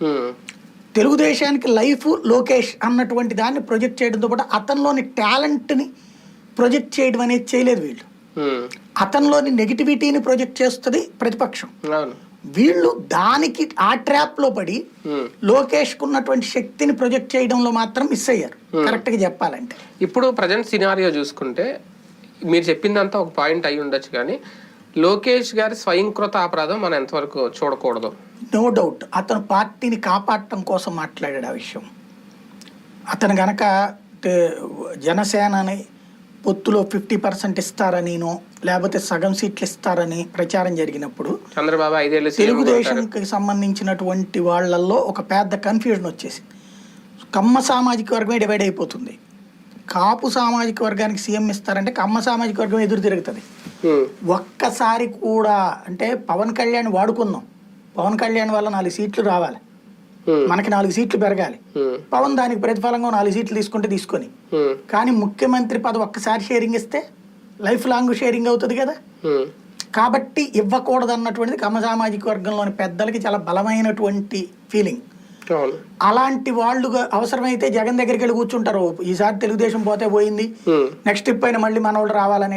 ఉమ్, తెలుగుదేశానికి లైఫ్ లోకేష్ అన్నటువంటి దాన్ని ప్రొజెక్ట్ చేయడంతో పాటు అతనిలోని టాలెంట్ని ప్రొజెక్ట్ చేయడం అనేది చేయలేదు వీళ్ళు. ఉమ్, అతనిలోని నెగిటివిటీని ప్రొజెక్ట్ చేస్తుంది ప్రతిపక్షం. వీళ్ళు దానికి ఆ ట్రాప్లో పడి ఉమ్. లోకేష్కు ఉన్నటువంటి శక్తిని ప్రొజెక్ట్ చేయడంలో మాత్రం మిస్ అయ్యారు. కరెక్ట్గా చెప్పాలంటే. ఇప్పుడు ప్రజెంట్ సినారియో చూసుకుంటే మీరు చెప్పిందంతా ఒక పాయింట్ అయి ఉండొచ్చు కానీ లోకేష్ గారి స్వయంకృత అపరాధం మనం ఎంతవరకు చూడకూడదు. No doubt. అతను పార్టీని కాపాడటం కోసం మాట్లాడాడు ఆ విషయం. అతను గనక జనసేనని పొత్తులో ఫిఫ్టీ పర్సెంట్ ఇస్తారనినో లేకపోతే సగం సీట్లు ఇస్తారని ప్రచారం జరిగినప్పుడు చంద్రబాబు ఐదేళ్ళు. తెలుగుదేశంకి సంబంధించినటువంటి వాళ్ళల్లో ఒక పెద్ద కన్ఫ్యూజన్ వచ్చేసింది కమ్మ సామాజిక వర్గమే డివైడ్ అయిపోతుంది. కాపు సామాజిక వర్గానికి సీఎం ఇస్తారంటే కమ్మ సామాజిక వర్గం ఎదురు తిరుగుతుంది. ఒక్కసారి కూడా అంటే పవన్ కళ్యాణ్ వాడుకుందాం. పవన్ కళ్యాణ్ వల్ల నాలుగు సీట్లు రావాలి. మనకి నాలుగు సీట్లు పెరగాలి. పవన్ దానికి ప్రతిఫలంగా నాలుగు సీట్లు తీసుకుంటే తీసుకొని. కానీ ముఖ్యమంత్రి పదవి ఒక్కసారి షేరింగ్ ఇస్తే లైఫ్ లాంగ్ షేరింగ్ అవుతుంది కదా. కాబట్టి ఇవ్వకూడదు అన్నటువంటిది కమ్మ సామాజిక వర్గంలోని పెద్దలకి చాలా బలమైనటువంటి ఫీలింగ్ అలాంటి వాళ్ళు అవసరమైతే జగన్ దగ్గరికి వెళ్ళి కూర్చుంటారు. ఈసారి తెలుగుదేశం పోతే పోయింది. నెక్స్ట్ ట్రిప్ అయినా మళ్ళీ మన వాళ్ళు రావాలనే